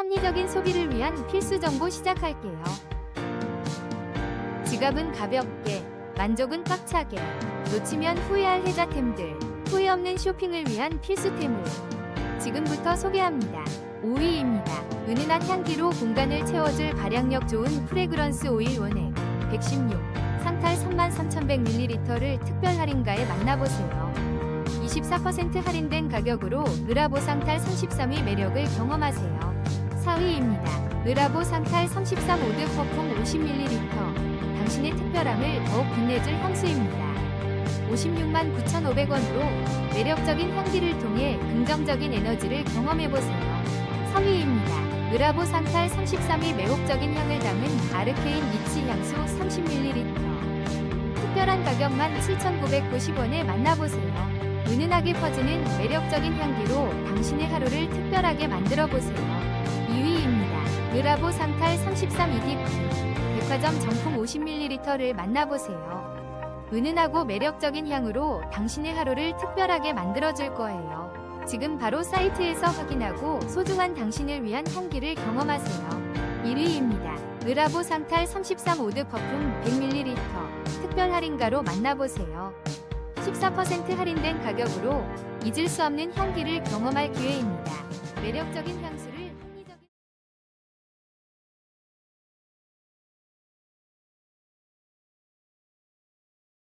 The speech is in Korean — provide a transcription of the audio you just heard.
합리적인 소비를 위한 필수 정보 시작할게요. 지갑은 가볍게, 만족은 꽉차게, 놓치면 후회할 혜자템들, 후회 없는 쇼핑을 위한 필수템을 지금부터 소개합니다. 5위입니다. 은은한 향기로 공간을 채워줄 발향력 좋은 프레그런스 오일 원액 116 상탈 33,100ml를 특별 할인가에 만나보세요. 24% 할인된 가격으로 느라보 상탈 33의 매력을 경험하세요. 4위입니다. 느라보 상탈 33 오드 퍼퓸 50ml 당신의 특별함을 더욱 빛내줄 향수입니다. 56만 9,500원으로 매력적인 향기를 통해 긍정적인 에너지를 경험해보세요. 3위입니다. 느라보 상탈 33이 매혹적인 향을 담은 아르케인 리치 향수 30ml 특별한 가격만 7,990원에 만나보세요. 은은하게 퍼지는 매력적인 향기로 당신의 하루를 특별하게 만들어보세요. 2위입니다. 느라보 상탈 33 EDP 백화점 정품 50ml를 만나보세요. 은은하고 매력적인 향으로 당신의 하루를 특별하게 만들어줄 거예요. 지금 바로 사이트에서 확인하고 소중한 당신을 위한 향기를 경험하세요. 1위입니다. 느라보 상탈 33 오드 퍼퓸 100ml 특별 할인가로 만나보세요. 14% 할인된 가격으로 잊을 수 없는 향기를 경험할 기회입니다. 매력적인 향수